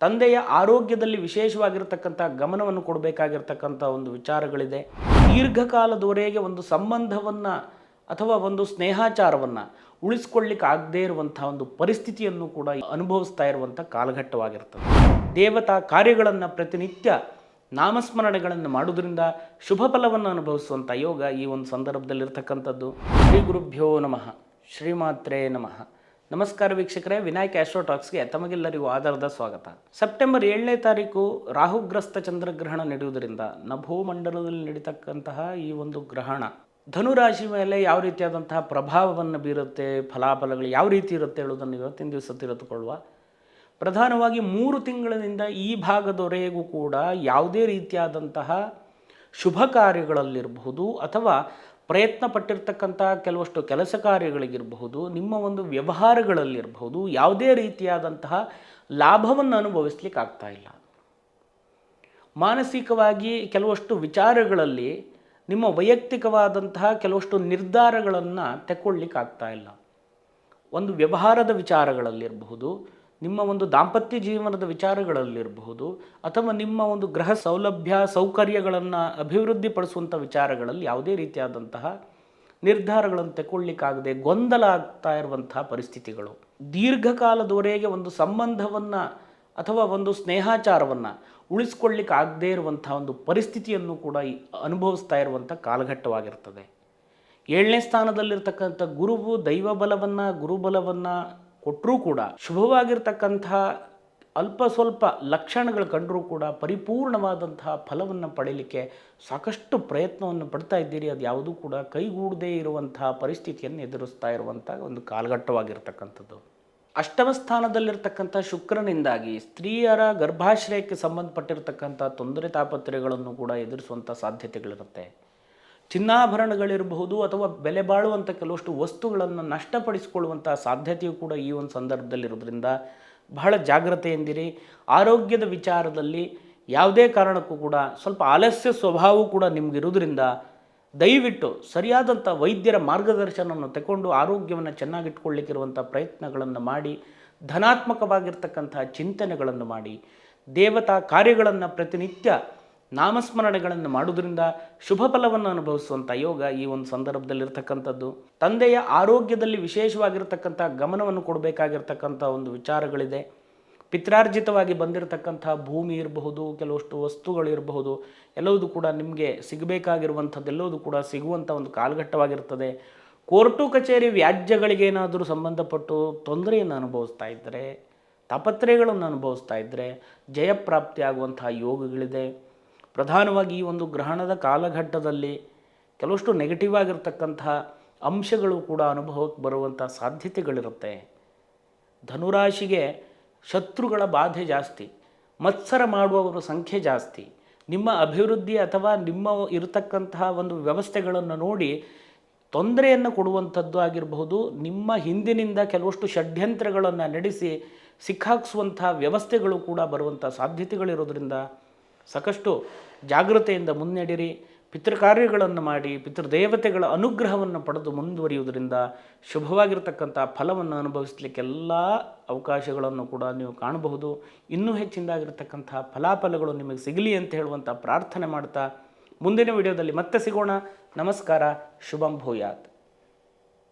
ತಂದೆಯ ಆರೋಗ್ಯದಲ್ಲಿ ವಿಶೇಷವಾಗಿರ್ತಕ್ಕಂಥ ಗಮನವನ್ನು ಕೊಡಬೇಕಾಗಿರ್ತಕ್ಕಂಥ ಒಂದು ವಿಚಾರಗಳಿದೆ. ದೀರ್ಘಕಾಲದವರೆಗೆ ಒಂದು ಸಂಬಂಧವನ್ನು ಅಥವಾ ಒಂದು ಸ್ನೇಹಾಚಾರವನ್ನು ಉಳಿಸ್ಕೊಳ್ಳಿಕ್ಕೆ ಆಗದೇ ಇರುವಂಥ ಒಂದು ಪರಿಸ್ಥಿತಿಯನ್ನು ಕೂಡ ಅನುಭವಿಸ್ತಾ ಇರುವಂಥ ಕಾಲಘಟ್ಟವಾಗಿರ್ತದೆ. ದೇವತಾ ಕಾರ್ಯಗಳನ್ನು ಪ್ರತಿನಿತ್ಯ ನಾಮಸ್ಮರಣೆಗಳನ್ನು ಮಾಡುವುದರಿಂದ ಶುಭ ಫಲವನ್ನು ಅನುಭವಿಸುವಂಥ ಯೋಗ ಈ ಒಂದು ಸಂದರ್ಭದಲ್ಲಿರ್ತಕ್ಕಂಥದ್ದು. ಶ್ರೀ ಗುರುಭ್ಯೋ ನಮಃ. ಶ್ರೀಮಾತ್ರೇ ನಮಃ. ನಮಸ್ಕಾರ ವೀಕ್ಷಕರೇ, ವಿನಾಯಕ್ ಆಸ್ಟ್ರೋ ಟಾಕ್ಸ್ಗೆ ತಮಗೆಲ್ಲರಿಗೂ ಆಧಾರದ ಸ್ವಾಗತ. ಸೆಪ್ಟೆಂಬರ್ ಏಳನೇ ತಾರೀಕು ರಾಹುಗ್ರಸ್ತ ಚಂದ್ರಗ್ರಹಣ ನಡೆಯುವುದರಿಂದ ನಭೋಮಂಡಲದಲ್ಲಿ ನಡೀತಕ್ಕಂತಹ ಈ ಒಂದು ಗ್ರಹಣ, ಧನುರಾಶಿ ಮೇಲೆ ಯಾವ ರೀತಿಯಾದಂತಹ ಪ್ರಭಾವವನ್ನು ಬೀರುತ್ತೆ, ಫಲಾಫಲಗಳು ಯಾವ ರೀತಿ ಇರುತ್ತೆ ಹೇಳೋದನ್ನು ಇವತ್ತಿನ ದಿವಸ ತಿಳಿದುಕೊಳ್ಳುವ. ಪ್ರಧಾನವಾಗಿ ಮೂರು ತಿಂಗಳಿನಿಂದ ಈ ಭಾಗದವರೆಗೂ ಕೂಡ ಯಾವುದೇ ರೀತಿಯಾದಂತಹ ಶುಭ ಕಾರ್ಯಗಳಲ್ಲಿರಬಹುದು ಅಥವಾ ಪ್ರಯತ್ನ ಪಟ್ಟಿರ್ತಕ್ಕಂಥ ಕೆಲವಷ್ಟು ಕೆಲಸ ಕಾರ್ಯಗಳಿಗಿರಬಹುದು, ನಿಮ್ಮ ಒಂದು ವ್ಯವಹಾರಗಳಲ್ಲಿರಬಹುದು, ಯಾವುದೇ ರೀತಿಯಾದಂತಹ ಲಾಭವನ್ನು ಅನುಭವಿಸ್ಲಿಕ್ಕೆ ಆಗ್ತಾ ಇಲ್ಲ. ಮಾನಸಿಕವಾಗಿ ಕೆಲವಷ್ಟು ವಿಚಾರಗಳಲ್ಲಿ ನಿಮ್ಮ ವೈಯಕ್ತಿಕವಾದಂತಹ ಕೆಲವಷ್ಟು ನಿರ್ಧಾರಗಳನ್ನು ಆಗ್ತಾ ಇಲ್ಲ. ಒಂದು ವ್ಯವಹಾರದ ವಿಚಾರಗಳಲ್ಲಿರಬಹುದು ನಿಮ್ಮ ಒಂದು ದಾಂಪತ್ಯ ಜೀವನದ ವಿಚಾರಗಳಲ್ಲಿರಬಹುದು ಅಥವಾ ನಿಮ್ಮ ಒಂದು ಗೃಹ ಸೌಲಭ್ಯ ಸೌಕರ್ಯಗಳನ್ನು ಅಭಿವೃದ್ಧಿಪಡಿಸುವಂಥ ವಿಚಾರಗಳಲ್ಲಿ ಯಾವುದೇ ರೀತಿಯಾದಂತಹ ನಿರ್ಧಾರಗಳನ್ನು ತೆಕೊಳ್ಳಿಕ್ಕಾಗದೆ ಗೊಂದಲ ಆಗ್ತಾ ಇರುವಂತಹ ಪರಿಸ್ಥಿತಿಗಳು. ದೀರ್ಘಕಾಲದವರೆಗೆ ಒಂದು ಸಂಬಂಧವನ್ನು ಅಥವಾ ಒಂದು ಸ್ನೇಹಾಚಾರವನ್ನು ಉಳಿಸ್ಕೊಳ್ಳಿಕ್ಕಾಗದೇ ಇರುವಂಥ ಒಂದು ಪರಿಸ್ಥಿತಿಯನ್ನು ಕೂಡ ಅನುಭವಿಸ್ತಾ ಇರುವಂಥ ಕಾಲಘಟ್ಟವಾಗಿರ್ತದೆ. ಏಳನೇ ಸ್ಥಾನದಲ್ಲಿರ್ತಕ್ಕಂಥ ಗುರುವು ದೈವ ಬಲವನ್ನು ಗುರುಬಲವನ್ನು ಕೊಟ್ಟರೂ ಕೂಡ ಶುಭವಾಗಿರ್ತಕ್ಕಂಥ ಅಲ್ಪ ಸ್ವಲ್ಪ ಲಕ್ಷಣಗಳು ಕಂಡರೂ ಕೂಡ ಪರಿಪೂರ್ಣವಾದಂತಹ ಫಲವನ್ನು ಪಡೆಯಲಿಕ್ಕೆ ಸಾಕಷ್ಟು ಪ್ರಯತ್ನವನ್ನು ಪಡ್ತಾ ಇದ್ದೀರಿ. ಅದು ಯಾವುದೂ ಕೂಡ ಕೈಗೂಡದೇ ಇರುವಂತಹ ಪರಿಸ್ಥಿತಿಯನ್ನು ಎದುರಿಸ್ತಾ ಇರುವಂಥ ಒಂದು ಕಾಲಘಟ್ಟವಾಗಿರ್ತಕ್ಕಂಥದ್ದು. ಅಷ್ಟಮ ಸ್ಥಾನದಲ್ಲಿರ್ತಕ್ಕಂಥ ಶುಕ್ರನಿಂದಾಗಿ ಸ್ತ್ರೀಯರ ಗರ್ಭಾಶ್ರಯಕ್ಕೆ ಸಂಬಂಧಪಟ್ಟಿರ್ತಕ್ಕಂಥ ತೊಂದರೆ ತಾಪತ್ರೆಗಳನ್ನು ಕೂಡ ಎದುರಿಸುವಂಥ ಸಾಧ್ಯತೆಗಳಿರುತ್ತೆ. ಚಿನ್ನಾಭರಣಗಳಿರಬಹುದು ಅಥವಾ ಬೆಲೆ ಬಾಳುವಂಥ ಕೆಲವಷ್ಟು ವಸ್ತುಗಳನ್ನು ನಷ್ಟಪಡಿಸಿಕೊಳ್ಳುವಂಥ ಸಾಧ್ಯತೆಯು ಕೂಡ ಈ ಒಂದು ಸಂದರ್ಭದಲ್ಲಿರೋದ್ರಿಂದ ಬಹಳ ಜಾಗ್ರತೆಯಿಂದಿರಿ ಆರೋಗ್ಯದ ವಿಚಾರದಲ್ಲಿ ಯಾವುದೇ ಕಾರಣಕ್ಕೂ ಕೂಡ ಸ್ವಲ್ಪ ಆಲಸ್ಯ ಸ್ವಭಾವವು ಕೂಡ ನಿಮಗಿರೋದ್ರಿಂದ ದಯವಿಟ್ಟು ಸರಿಯಾದಂಥ ವೈದ್ಯರ ಮಾರ್ಗದರ್ಶನವನ್ನು ತಗೊಂಡು ಆರೋಗ್ಯವನ್ನು ಚೆನ್ನಾಗಿಟ್ಕೊಳ್ಳಿಕ್ಕಿರುವಂಥ ಪ್ರಯತ್ನಗಳನ್ನು ಮಾಡಿ ಧನಾತ್ಮಕವಾಗಿರ್ತಕ್ಕಂಥ ಚಿಂತನೆಗಳನ್ನು ಮಾಡಿ, ದೇವತಾ ಕಾರ್ಯಗಳನ್ನು ಪ್ರತಿನಿತ್ಯ ನಾಮಸ್ಮರಣೆಗಳನ್ನು ಮಾಡುವುದರಿಂದ ಶುಭ ಫಲವನ್ನು ಅನುಭವಿಸುವಂಥ ಯೋಗ ಈ ಒಂದು ಸಂದರ್ಭದಲ್ಲಿರ್ತಕ್ಕಂಥದ್ದು. ತಂದೆಯ ಆರೋಗ್ಯದಲ್ಲಿ ವಿಶೇಷವಾಗಿರ್ತಕ್ಕಂಥ ಗಮನವನ್ನು ಕೊಡಬೇಕಾಗಿರ್ತಕ್ಕಂಥ ಒಂದು ವಿಚಾರಗಳಿದೆ. ಪಿತ್ರಾರ್ಜಿತವಾಗಿ ಬಂದಿರತಕ್ಕಂಥ ಭೂಮಿ ಇರಬಹುದು, ಕೆಲವಷ್ಟು ವಸ್ತುಗಳಿರಬಹುದು ಎಲ್ಲವೂ ಕೂಡ ನಿಮಗೆ ಸಿಗಬೇಕಾಗಿರುವಂಥದ್ದೆಲ್ಲವೂ ಕೂಡ ಸಿಗುವಂಥ ಒಂದು ಕಾಲಘಟ್ಟವಾಗಿರ್ತದೆ. ಕೋರ್ಟು ಕಚೇರಿ ವ್ಯಾಜ್ಯಗಳಿಗೇನಾದರೂ ಸಂಬಂಧಪಟ್ಟು ತೊಂದರೆಯನ್ನು ಅನುಭವಿಸ್ತಾ ಇದ್ದರೆ ತಾಪತ್ರೆಗಳನ್ನು ಅನುಭವಿಸ್ತಾ ಇದ್ದರೆ ಜಯಪ್ರಾಪ್ತಿಯಾಗುವಂತಹ ಯೋಗಗಳಿದೆ. ಪ್ರಧಾನವಾಗಿ ಈ ಒಂದು ಗ್ರಹಣದ ಕಾಲಘಟ್ಟದಲ್ಲಿ ಕೆಲವಷ್ಟು ನೆಗೆಟಿವ್ ಆಗಿರ್ತಕ್ಕಂತಹ ಅಂಶಗಳು ಕೂಡ ಅನುಭವಕ್ಕೆ ಬರುವಂಥ ಸಾಧ್ಯತೆಗಳಿರುತ್ತೆ. ಧನುರಾಶಿಗೆ ಶತ್ರುಗಳ ಬಾಧೆ ಜಾಸ್ತಿ, ಮತ್ಸರ ಮಾಡುವವರ ಸಂಖ್ಯೆ ಜಾಸ್ತಿ, ನಿಮ್ಮ ಅಭಿವೃದ್ಧಿ ಅಥವಾ ನಿಮ್ಮ ಇರತಕ್ಕಂತಹ ಒಂದು ವ್ಯವಸ್ಥೆಗಳನ್ನು ನೋಡಿ ತೊಂದರೆಯನ್ನು ಕೊಡುವಂಥದ್ದು ಆಗಿರಬಹುದು, ನಿಮ್ಮ ಹಿಂದಿನಿಂದ ಕೆಲವಷ್ಟು ಷಡ್ಯಂತ್ರಗಳನ್ನು ನಡೆಸಿ, ಸಿಕ್ಕಾಕ್ಸುವಂಥ ವ್ಯವಸ್ಥೆಗಳು ಕೂಡ ಬರುವಂಥ ಸಾಧ್ಯತೆಗಳಿರೋದ್ರಿಂದ ಸಾಕಷ್ಟು ಜಾಗೃತೆಯಿಂದ ಮುನ್ನಡೆಯಿರಿ. ಪಿತೃಕಾರ್ಯಗಳನ್ನು ಮಾಡಿ, ಪಿತೃದೇವತೆಗಳ ಅನುಗ್ರಹವನ್ನು ಪಡೆದು ಮುಂದುವರಿಯುವುದರಿಂದ ಶುಭವಾಗಿರತಕ್ಕಂಥ ಫಲವನ್ನು ಅನುಭವಿಸಲಿಕ್ಕೆಲ್ಲ ಅವಕಾಶಗಳನ್ನು ಕೂಡ ನೀವು ಕಾಣಬಹುದು. ಇನ್ನೂ ಹೆಚ್ಚಿನದಾಗಿರ್ತಕ್ಕಂಥ ಫಲಾಫಲಗಳು ನಿಮಗೆ ಸಿಗಲಿ ಅಂತ ಹೇಳುವಂಥ ಪ್ರಾರ್ಥನೆ ಮಾಡ್ತಾ ಮುಂದಿನ ವಿಡಿಯೋದಲ್ಲಿ ಮತ್ತೆ ಸಿಗೋಣ. ನಮಸ್ಕಾರ, ಶುಭಂ ಭೂಯಾತ್.